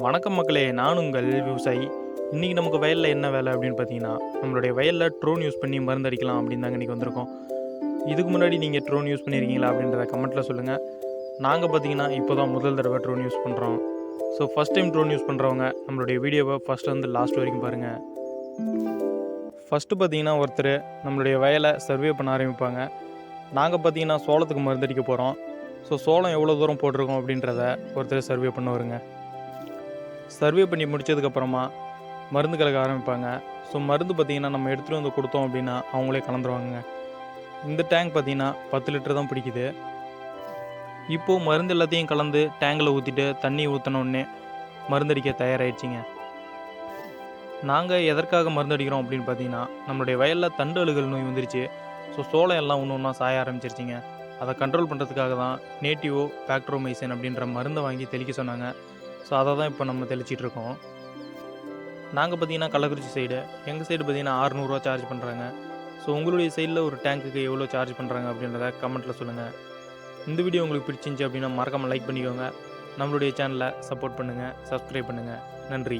வணக்கம் மக்களே நான் உங்கள் விவசாயி. இன்றைக்கி நமக்கு வயலில் என்ன வேலை அப்படின்னு பார்த்தீங்கன்னா நம்மளுடைய வயலில் ட்ரோன் யூஸ் பண்ணி மருந்து அடிக்கலாம் அப்படின்னு தாங்க இன்றைக்கி வந்திருக்கோம். இதுக்கு முன்னாடி நீங்கள் ட்ரோன் யூஸ் பண்ணியிருக்கீங்களா அப்படின்றத கமெண்ட்டில் சொல்லுங்கள் நாங்கள் பார்த்தீங்கன்னா இப்போ தான் முதல் தடவை ட்ரோன் யூஸ் பண்ணுறோம் so first time drone use பண்ணுறவங்க நம்மளுடைய வீடியோவை ஃபஸ்ட் வந்து லாஸ்ட் வரைக்கும் பாருங்கள் ஃபஸ்ட்டு பார்த்தீங்கன்னா ஒருத்தர் நம்மளுடைய வயலை சர்வே பண்ண ஆரம்பிப்பாங்க. நாங்கள் பார்த்தீங்கன்னா சோளத்துக்கு மருந்தடிக்க போகிறோம் ஸோ சோளம் எவ்வளோ தூரம் போட்டிருக்கோம் அப்படின்றத ஒருத்தர் சர்வே பண்ண வருங்க சர்வே பண்ணி முடிச்சதுக்கப்புறமா மருந்து கலக்க ஆரம்பிப்பாங்க. ஸோ மருந்து பார்த்திங்கன்னா நம்ம எடுத்துகிட்டு வந்து கொடுத்தோம் அப்படின்னா அவங்களே கலந்துருவாங்க இந்த டேங்க் பார்த்திங்கன்னா பத்து லிட்டர் தான் பிடிக்குது. இப்போது மருந்து எல்லாத்தையும் கலந்து டேங்கில் ஊற்றிட்டு தண்ணி ஊற்றினோடனே மருந்தடிக்க தயாராகிடுச்சிங்க நாங்கள் எதற்காக மருந்தடிக்கிறோம் அப்படின்னு பார்த்தீங்கன்னா நம்மளுடைய வயலில் தண்டு அழுகல் நோய் வந்துருச்சு. ஸோ சோளம் எல்லாம் ஒன்று ஒன்றா சாய ஆரம்பிச்சிருச்சிங்க. அதை கண்ட்ரோல் பண்ணுறதுக்காக தான் நேட்டிவோ பேக்ட்ரோமைசின் அப்படின்ற மருந்தை வாங்கி தெளிக்க சொன்னாங்க. ஸோ அதை தான் இப்போ நம்ம தெளிச்சிட்டு இருக்கோம் நாங்கள் பார்த்தீங்கன்னா கள்ளக்குறிச்சி சைடு எங்கள் சைடு பார்த்தீங்கன்னா அறுநூறுவா சார்ஜ் பண்ணுறாங்க ஸோ உங்களுடைய சைடில் ஒரு டேங்க்குக்கு எவ்வளோ சார்ஜ் பண்ணுறாங்க அப்படின்றத கமெண்ட்டில் சொல்லுங்கள் இந்த வீடியோ உங்களுக்கு பிடிச்சிருந்துச்சி அப்படின்னா மறக்காமல் லைக் பண்ணிக்கோங்க. நம்மளுடைய சேனலை சப்போர்ட் பண்ணுங்கள் சப்ஸ்கிரைப் பண்ணுங்கள் நன்றி.